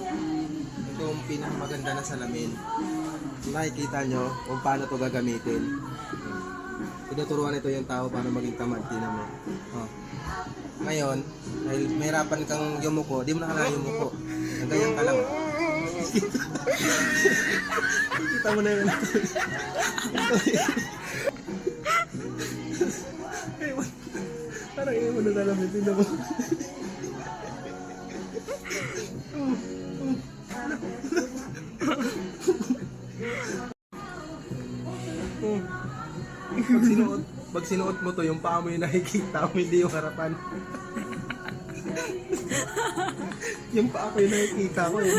Ito yung pinakamaganda na salamin. Nakikita nyo kung paano to gagamitin. Tinuturuan ito yung tao paano maging tamad. Tinan mo. Oh. Ngayon, dahil mahirapan kang yumuko, di mo na kailangan yumuko. Ganyan ka lang. Kita mo na yun. Parang iwan na salamin. Tingnan mo pag sinuot, pag sinuot mo to, yung paa mo yung nakikita mo, hindi yung harapan. yung paa ko yung nakikita ko eh.